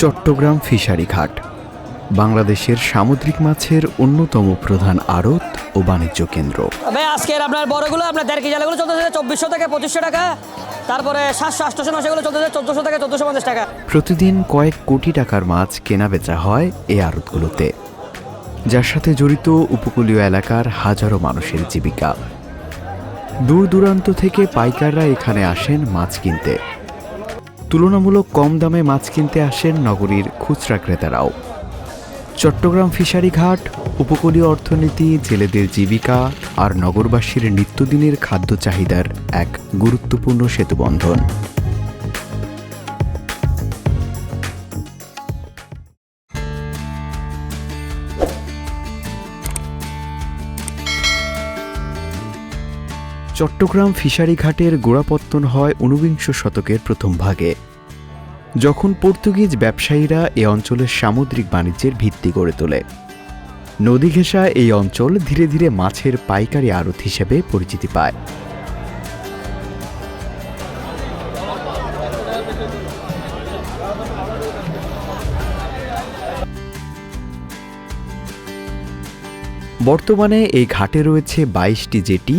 Chittagong fishery ঘাট বাংলাদেশের সামুদ্রিক মাছের অন্যতম প্রধান আড়ত ও বাণিজ্য কেন্দ্র। ভাই আজকের আপনার বড়গুলো আপনার দেড় কেজি আলুগুলো চলতেছে চব্বিশশো থেকে পঁচিশশো টাকা তারপরে সাতশো আটশোশো নশোগুলো চলতেছে চোদ্দোশো থেকে চোদ্দোশো পঞ্চাশ টাকা। প্রতিদিন কয়েক কোটি টাকার মাছ কেনা বেচা হয় এই আড়তগুলোতে যার সাথে জড়িত উপকূলীয় এলাকার হাজারো মানুষের জীবিকা। দূর দূরান্ত থেকে পাইকাররা এখানে আসেন মাছ কিনতে। তুলনামূলক কম দামে মাছ কিনতে আসেন নগরীর খুচরা ক্রেতারাও। চট্টগ্রাম ফিশারি ঘাট, উপকূলীয় অর্থনীতি, জেলেদের জীবিকা আর নগরবাসীর নিত্যদিনের খাদ্য চাহিদার এক গুরুত্বপূর্ণ সেতুবন্ধন। চট্টগ্রাম ফিশারি ঘাটের গোড়াপত্তন হয় ঊনবিংশ শতকের প্রথম ভাগে। যখন পর্তুগিজ ব্যবসায়ীরা এ অঞ্চলের সামুদ্রিক বাণিজ্যের ভিত্তি গড়ে তোলে। নদী ঘেঁষা এই অঞ্চল ধীরে ধীরে মাছের পাইকারি আড়ত হিসেবে পরিচিতি পায়। বর্তমানে এই ঘাটে রয়েছে বাইশটি জেটি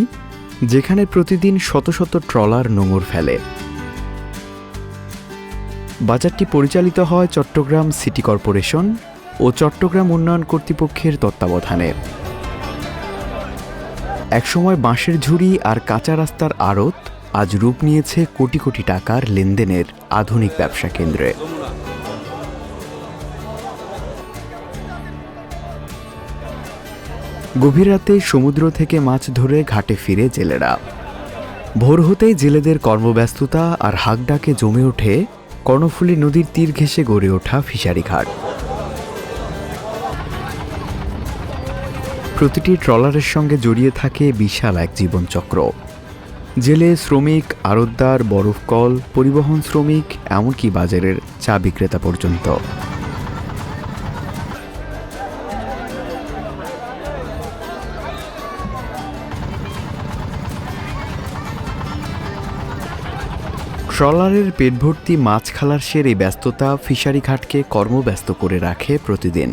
যেখানে প্রতিদিন শত শত ট্রলার নোঙর ফেলে। বাজারটি পরিচালিত হয় চট্টগ্রাম সিটি কর্পোরেশন ও চট্টগ্রাম উন্নয়ন কর্তৃপক্ষের তত্ত্বাবধানে। একসময় বাঁশের ঝুড়ি আর কাঁচা রাস্তার আড়ত আজ রূপ নিয়েছে কোটি কোটি টাকার লেনদেনের আধুনিক ব্যবসা কেন্দ্রে। গভীর রাতে সমুদ্র থেকে মাছ ধরে ঘাটে ফিরে জেলেরা। ভোর হতেই জেলেদের কর্মব্যস্ততা আর হাকডাকে জমে ওঠে কর্ণফুলী নদীর তীর ঘেঁষে গড়ে ওঠা ফিশারি ঘাট। প্রতিটি ট্রলারের সঙ্গে জড়িয়ে থাকে বিশাল এক জীবনচক্র। জেলে শ্রমিক, আড়তদার, বরফকল, পরিবহন শ্রমিক, এমনকি বাজারের চা বিক্রেতা পর্যন্ত। ট্রলারের পেট ভর্তি মাছ খালাসের এই ব্যস্ততা ফিশারি ঘাটকে কর্মব্যস্ত করে রাখে প্রতিদিন।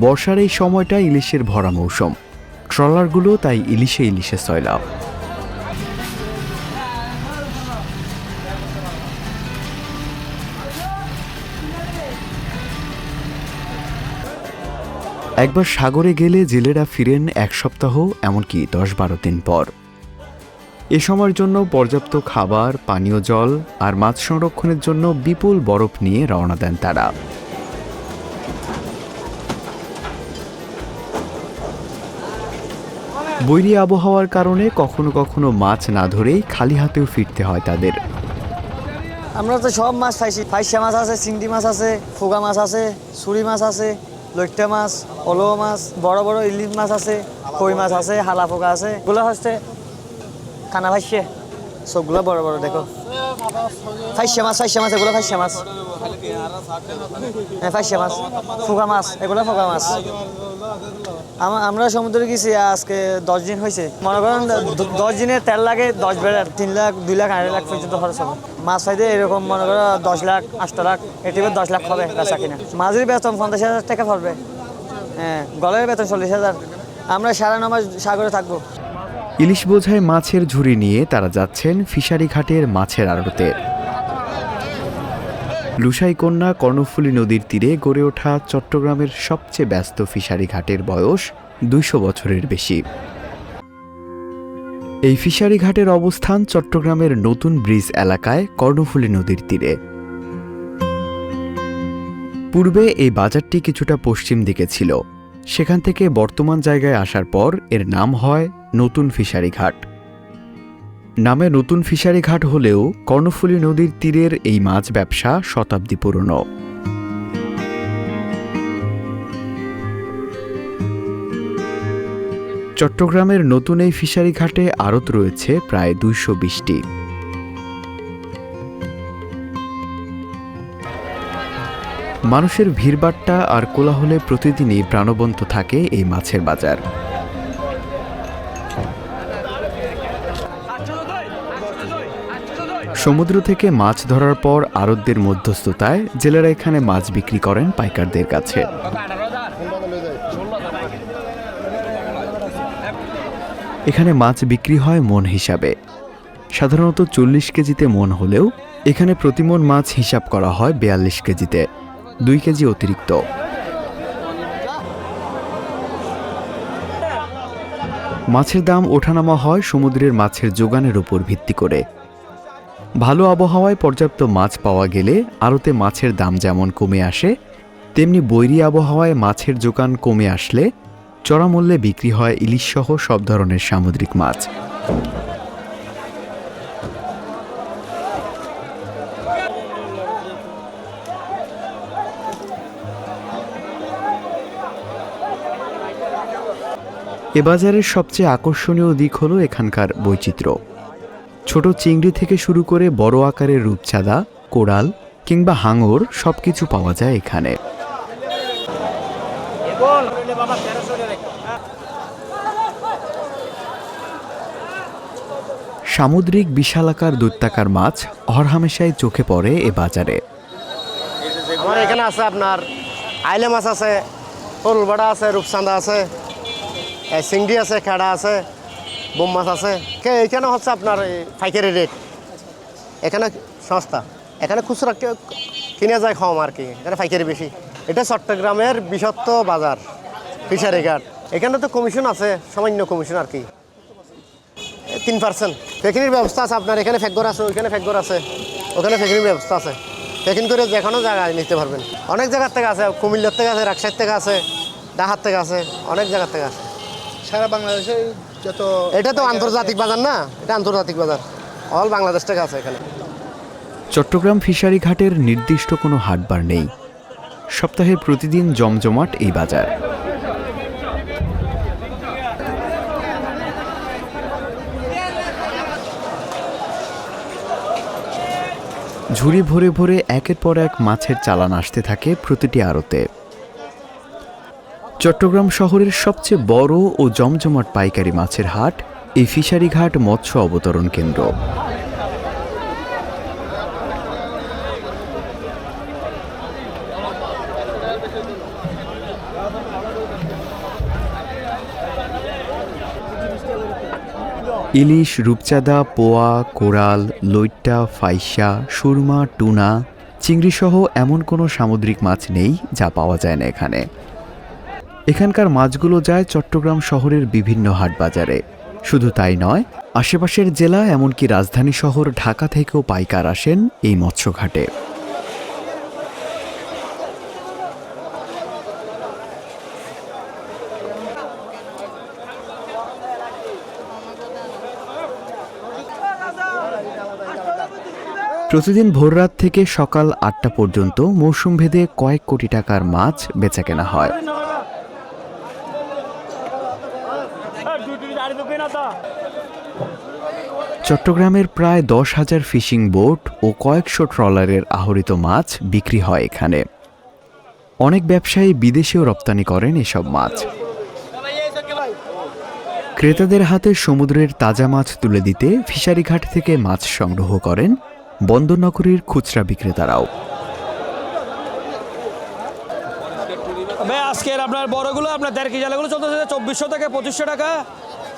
বর্ষার এই সময়টা ইলিশের ভরা মৌসুম। ট্রলারগুলো তাই ইলিশে ইলিশে সয়লাভ। একবার সাগরে গেলে জেলেরা ফিরেন এক সপ্তাহ, এমনকি দশ বারো দিন পর। এ সময়ের জন্য পর্যাপ্ত খাবার, পানীয় জল আর মাছ সংরক্ষণের জন্য বিপুল বরফ নিয়ে রওনা দেন তারা। বৈরী আবহাওয়ার কারণে কখনো কখনো মাছ না ধরেই খালি হাতেও ফিরতে হয় তাদের। আমরা তো সব মাছ পাইছি। ফাইসা মাছ আছে, চিংড়ি মাছ আছে, ফুগা মাছ আছে, ছুরি মাছ আছে, লইট্টা মাছ অলৌ মাছ, বড় বড় ইলিশ মাছ আছে, কই মাছ আছে হালা ফোকা আছে। এগুলো হচ্ছে কানা ফাইসে সবগুলো বড় বড়, দেখো। ফাইসা মাছ ফাইসা মাছ, এগুলো ফাইসা মাছ। হ্যাঁ ফাইসা মাছ। ফুগা মাছ, এগুলো ফুগা মাছ। আমরা সমুদ্রে গেছি, আজকে দশ দিন হয়েছে মনে করেন দশ দিনে তেল লাগে, দশ বেড়ার তিন লাখ, দুই লাখ, আড়াই লাখ পর্যন্ত খরচ হবে। মাছ পাইতে এরকম, মনে করো, দশ লাখ আটটা লাখ এটিতে দশ লাখ হবে বেচা কিনা। মাঝির বেতন পঞ্চাশ হাজার টাকা পড়বে। হ্যাঁ গলের বেতন চল্লিশ হাজার। আমরা সারা নমাজ সাগরে থাকব। ইলিশ বোঝায় মাছের ঝুড়ি নিয়ে তারা যাচ্ছেন ফিশারি ঘাটের মাছের আড়তে। লুসাইকন্যা কর্ণফুলী নদীর তীরে গড়ে ওঠা চট্টগ্রামের সবচেয়ে ব্যস্ত ফিশারি ঘাটের বয়স দুইশো বছরের বেশি। এই ফিশারি ঘাটের অবস্থান চট্টগ্রামের নতুন ব্রিজ এলাকায় কর্ণফুলী নদীর তীরে। পূর্বে এই বাজারটি কিছুটা পশ্চিম দিকে ছিল। সেখান থেকে বর্তমান জায়গায় আসার পর এর নাম হয় নতুন ফিশারি ঘাট নামে নতুন ফিশারি ঘাট হলেও কর্ণফুলী নদীর তীরের এই মাছ ব্যবসা শতাব্দী পুরনো। চট্টগ্রামের নতুন এই ফিশারি ঘাটে রয়েছে প্রায় দুইশো বিশটি। মানুষের ভিড়বাট্টা আর কোলাহলে প্রতিদিনই প্রাণবন্ত থাকে এই মাছের বাজার। সমুদ্র থেকে মাছ ধরার পর আড়তদের মধ্যস্থতায় জেলেরা এখানে মাছ বিক্রি করেন পাইকারদের কাছে। এখানে মাছ বিক্রি হয় মন হিসাবে। সাধারণত চল্লিশ কেজিতে মন হলেও এখানে প্রতিমন মাছ হিসাব করা হয় বিয়াল্লিশ কেজিতে, দুই কেজি অতিরিক্ত। মাছের দাম ওঠানামা হয় সমুদ্রের মাছের যোগানের উপর ভিত্তি করে। ভালো আবহাওয়ায় পর্যাপ্ত মাছ পাওয়া গেলে আড়তে মাছের দাম যেমন কমে আসে, তেমনি বৈরী আবহাওয়ায় মাছের যোগান কমে আসলে চড়ামূল্যে বিক্রি হয় ইলিশসহ সব ধরনের সামুদ্রিক মাছ। এ বাজারের সবচেয়ে আকর্ষণীয় দিক হলো এখানকার বৈচিত্র্য। ছোট চিংড়ি থেকে শুরু করে বড় আকারের রূপচাঁদা কোরাল কিংবা হাঙর সবকিছু পাওয়া যায় এখানে। সামুদ্রিক বিশালাকার দৈত্যাকার মাছ হরহামেশাই চোখে পড়ে এ বাজারে। আমার এখানে আছে আপনার আইলে মাছ আছে পরুলবাড়া আছে রূপচাঁদা আছে এ, আছে খেড়া আছে। বোম মাছ আছে। এখানে হচ্ছে আপনার এই পাইকারি রেট এখানে সস্তা। এখানে খুচরা কিনে যায় কম আর কি। এখানে পাইকারি বেশি। এটা চট্টগ্রামের বৃহত্ত বাজার, ফিশারি ঘাট। এখানে তো কমিশন আছে, সামান্য কমিশন আর কি। তিন পার্সেন্ট ফেকিনির ব্যবস্থা আছে আপনার। এখানে ফেকগর আছে, ওইখানে ফেকগর আছে। ওখানে ফেকিনির ব্যবস্থা আছে। ফেকিন করে যে কোনো জায়গায় নিতে পারবেন। অনেক জায়গার থেকে আছে, কুমিল্লার থেকে আছে, রাজশাহীর থেকে আছে ডাহার থেকে আছে, অনেক জায়গার থেকে আছে। সারা বাংলাদেশে এটা তো আন্তর্জাতিক বাজার না? এটা আন্তর্জাতিক বাজার। অল বাংলাদেশ থেকে আছে এখানে। চট্টগ্রাম ফিশারি ঘাটের নির্দিষ্ট কোনো হাটবার নেই। সপ্তাহে প্রতিদিন জমজমাট এই বাজার। ঝুড়ি ভরে ভরে একের পর এক মাছের চালান আসতে থাকে প্রতিটি আড়তে। চট্টগ্রাম শহরের সবচেয়ে বড় ও জমজমাট পাইকারি মাছের হাট, এই ফিশারি ঘাট মৎস্য অবতরণ কেন্দ্র। ইলিশ, রূপচাঁদা, পোয়া, কোরাল, লইট্টা, ফাইসা, সুরমা, টুনা, চিংড়িসহ এমন কোনো সামুদ্রিক মাছ নেই যা পাওয়া যায় না এখানে। এখানকার মাছগুলো যায় চট্টগ্রাম শহরের বিভিন্ন হাট বাজারে শুধু তাই নয়, আশেপাশের জেলা এমনকি রাজধানী শহর ঢাকা থেকেও পাইকার আসেন এই মৎস্যঘাটে প্রতিদিন ভোররাত থেকে সকাল আটটা পর্যন্ত মৌসুম ভেদে কয়েক কোটি টাকার মাছ বেচা কেনা হয়। চট্টগ্রামের প্রায় দশ হাজার ফিশিং বোট ও কয়েকশো ট্রলারের আহরিত মাছ বিক্রি হয় এখানে। অনেক ব্যবসায়ী বিদেশেও রপ্তানি করেন এসব মাছ। ক্রেতাদের হাতে সমুদ্রের তাজা মাছ তুলে দিতে ফিশারি ঘাট থেকে মাছ সংগ্রহ করেন বন্দরনগরীর খুচরা বিক্রেতারাও। ভাই আজকের আপনার বড়গুলো আপনার দেড় কেজি আলাগুলো চলতেছে চব্বিশশো থেকে পঁচিশশো টাকা।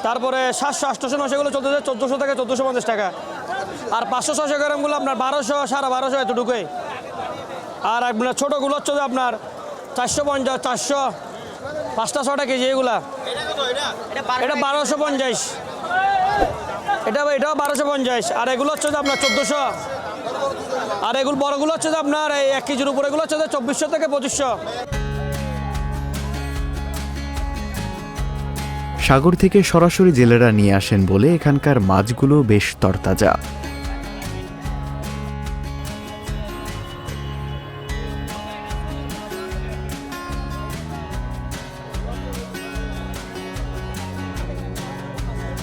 তারপরে সাতশো আটশোশো নশোগুলো চলতেছে, চোদ্দোশো থেকে চোদ্দোশো পঞ্চাশ টাকা। আর পাঁচশো ছশো গ্রামগুলো আপনার বারোশো, সাড়ে বারোশো এতটুকুই। আর আপনার ছোটোগুলো হচ্ছে আপনার চারশো পঞ্চাশ, চারশো, পাঁচটা ছটা কেজি এগুলা। এটা বারোশো পঞ্চাশ। এটা এটাও বারোশো পঞ্চাশ। আর এগুলো হচ্ছে যে আপনার চোদ্দোশো। আর এগুলো বড়গুলো হচ্ছে যে আপনার এই এক কেজির উপরে এগুলো হচ্ছে যে চব্বিশশো থেকে পঁচিশশো। সাগর থেকে সরাসরি জেলেরা নিয়ে আসেন বলে এখানকার মাছগুলো বেশ তরতাজা।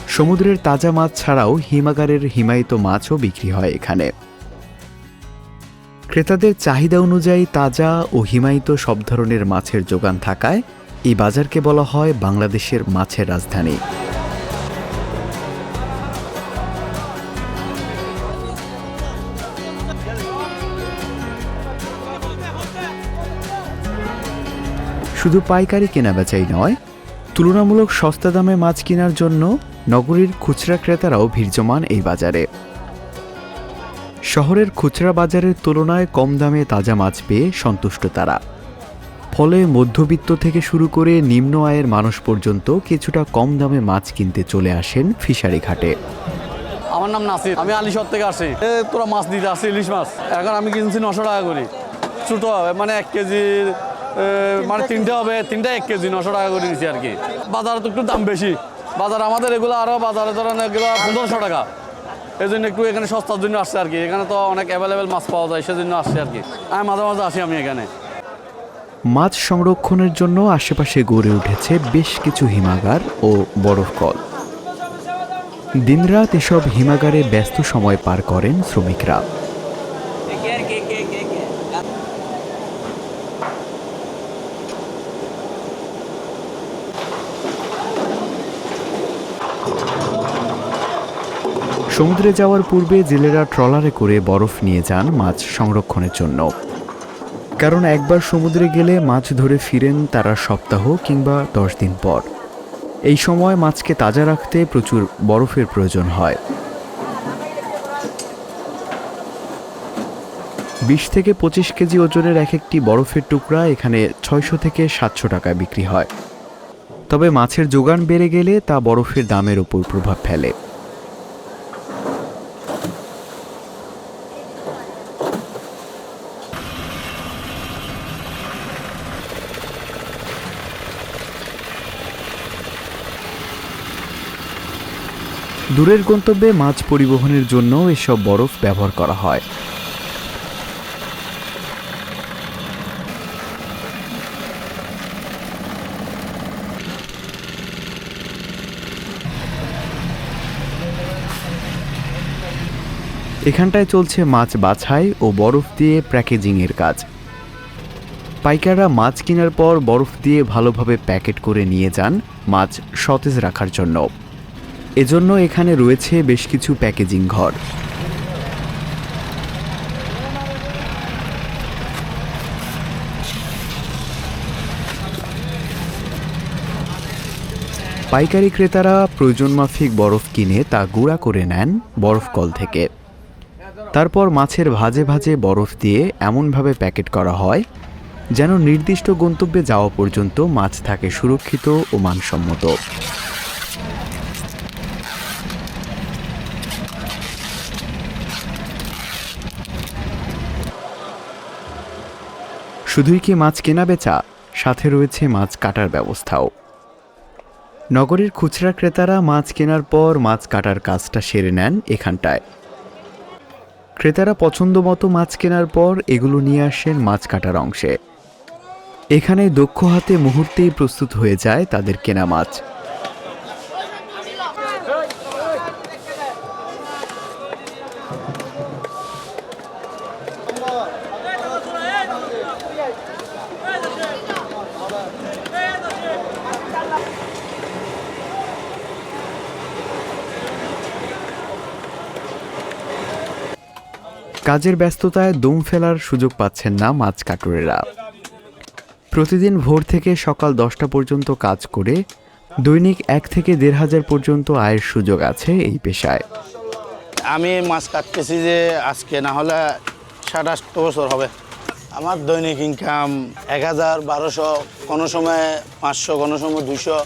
সমুদ্রের তাজা মাছ ছাড়াও হিমাগারের হিমায়িত মাছও বিক্রি হয় এখানে। ক্রেতাদের চাহিদা অনুযায়ী তাজা ও হিমায়িত সব ধরনের মাছের যোগান থাকায় এই বাজারকে বলা হয় বাংলাদেশের মাছের রাজধানী। শুধু পাইকারি কেনাবেচাই নয়, তুলনামূলক সস্তা দামে মাছ কেনার জন্য নগরীর খুচরা ক্রেতারাও ভিড় জমান এই বাজারে। শহরের খুচরা বাজারের তুলনায় কম দামে তাজা মাছ পেয়ে সন্তুষ্ট তারা। ফলে মধ্যবিত্ত থেকে শুরু করে নিম্ন আয়ের মানুষ পর্যন্ত কিছুটা কম দামে মাছ কিনতে চলে আসেন ফিশারি ঘাটে। আমার নাম নাসির, আমি আলিশহর থেকে আসি। তোরা মাছ দিতে আসি ইলিশ মাছ? এখন আমি কিনছি নশো টাকা করে। ছোটো হবে মানে এক কেজি মানে তিনটে হবে, তিনটা এক কেজি, নশো টাকা করে নিচ্ছি আর কি। বাজারে তো একটু দাম বেশি। বাজার আমাদের এগুলো আরও বাজারে ধরেন এগুলো পনেরোশো টাকা। এই জন্য একটু এখানে সস্তার জন্য আসছে আর কি। এখানে তো অনেক অ্যাভেলেবেল মাছ পাওয়া যায়, সেজন্য আসছে আর কি। আমি মাঝে মাঝে আসি আমি এখানে। মাছ সংরক্ষণের জন্য আশেপাশে গড়ে উঠেছে বেশ কিছু হিমাগার ও বরফ কল। দিনরাত এসব হিমাগারে ব্যস্ত সময় পার করেন শ্রমিকরা। সমুদ্রে যাওয়ার পূর্বে জেলেরা ট্রলারে করে বরফ নিয়ে যান মাছ সংরক্ষণের জন্য। কারণ একবার সমুদ্রে গেলে মাছ ধরে ফিরেন তারা সপ্তাহ কিংবা দশ দিন পর। এই সময় মাছকে তাজা রাখতে প্রচুর বরফের প্রয়োজন হয়। বিশ থেকে পঁচিশ কেজি ওজনের এক একটি বরফের টুকরা এখানে ছয়শো থেকে সাতশো টাকায় বিক্রি হয়। তবে মাছের যোগান বেড়ে গেলে তা বরফের দামের উপর প্রভাব ফেলে। দূরের গন্তব্যে মাছ পরিবহনের জন্য এসব বরফ ব্যবহার করা হয়। এখানটায় চলছে মাছ বাছাই ও বরফ দিয়ে প্যাকেজিংয়ের কাজ। পাইকাররা মাছ কেনার পর বরফ দিয়ে ভালোভাবে প্যাকেট করে নিয়ে যান মাছ সতেজ রাখার জন্য। এজন্য এখানে রয়েছে বেশ কিছু প্যাকেজিং ঘর। পাইকারি ক্রেতারা প্রয়োজন মাফিক বরফ কিনে তা গুঁড়া করে নেন বরফ কল থেকে। তারপর মাছের ভাজে ভাজে বরফ দিয়ে এমনভাবে প্যাকেট করা হয়, যেন নির্দিষ্ট গন্তব্যে যাওয়া পর্যন্ত মাছ থাকে সুরক্ষিত ও মানসম্মত। শুধুই কি মাছ কেনা বেচা? সাথে রয়েছে মাছ কাটার ব্যবস্থাও। নগরের খুচরা ক্রেতারা মাছ কেনার পর মাছ কাটার কাজটা সেরে নেন এখানটায়। ক্রেতারা পছন্দ মতো মাছ কেনার পর এগুলো নিয়ে আসেন মাছ কাটার অংশে। এখানে দক্ষ হাতে মুহূর্তেই প্রস্তুত হয়ে যায় তাদের কেনা মাছ। কাজের ব্যস্ততায় দম ফেলার সুযোগ পাচ্ছেন না মাছ কাটুরেরা। প্রতিদিন ভোর থেকে সকাল দশটা পর্যন্ত কাজ করে দৈনিক এক থেকে দেড় হাজার পর্যন্ত আয়ের সুযোগ আছে এই পেশায়। আমি মাছ কাটতেছি যে আজকে না হলে সাত আট বছর হবে। আমার দৈনিক ইনকাম এক হাজার বারোশো, কোনো সময় পাঁচশো, কোনো সময় দুশো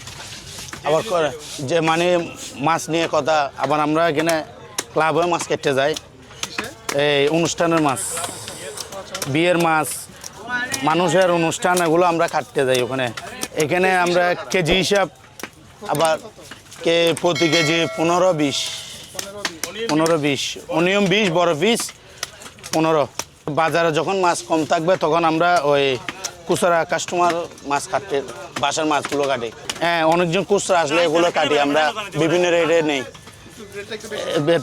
আবার করে যে মানে মাছ নিয়ে কথা, আবার আমরা এখানে ক্লাবে মাছ কেটে যাই। এই অনুষ্ঠানের মাছ, বিয়ের মাছ, মানুষের অনুষ্ঠান, এগুলো আমরা কাটতে যাই ওখানে। এখানে আমরা কেজি হিসাব, আবার কে প্রতি কেজি পনেরো বিশ পনেরো বিশ, অনিয়ম বিশ, বড় বিশ, পনেরো। বাজারে যখন মাছ কম থাকবে, তখন আমরা ওই খুচরা কাস্টমার মাছ কাটতে বাসার মাছগুলো কাটি। হ্যাঁ অনেকজন খুচরা আসলে এগুলো কাটি, আমরা বিভিন্ন রেটে নেই।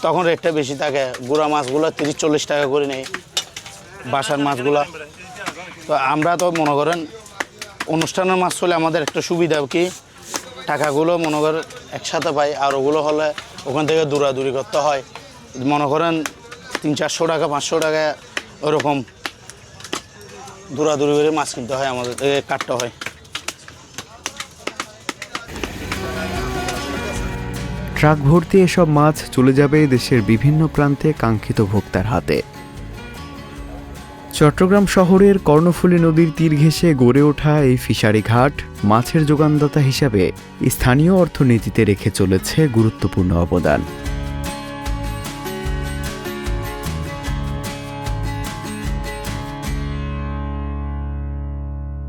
তখন রেটটা বেশি থাকে। গুঁড়া মাছগুলো তিরিশ, চল্লিশ টাকা করে নেই। বাসার মাছগুলো। তো আমরা তো মনে করেন, অনুষ্ঠানের মাছ হলে আমাদের একটা সুবিধা কি? টাকাগুলো মনে করেন একসাথে পাই, আর ওগুলো হলে ওখান থেকে দূরাদূরি করতে হয়। মনে করেন তিন, চারশো টাকা, পাঁচশো টাকা, ওরকম দূরাদূরি করে মাছ কিনতে হয় আমাদের কাটতে হয়। ট্রাক ভর্তি এসব মাছ চলে যাবে দেশের বিভিন্ন প্রান্তে কাঙ্ক্ষিত ভোক্তার হাতে। চট্টগ্রাম শহরের কর্ণফুলী নদীর তীর ঘেঁষে গড়ে ওঠা এই ফিশারি ঘাট মাছের যোগানদাতা হিসাবে স্থানীয় অর্থনীতিতে রেখে চলেছে গুরুত্বপূর্ণ অবদান।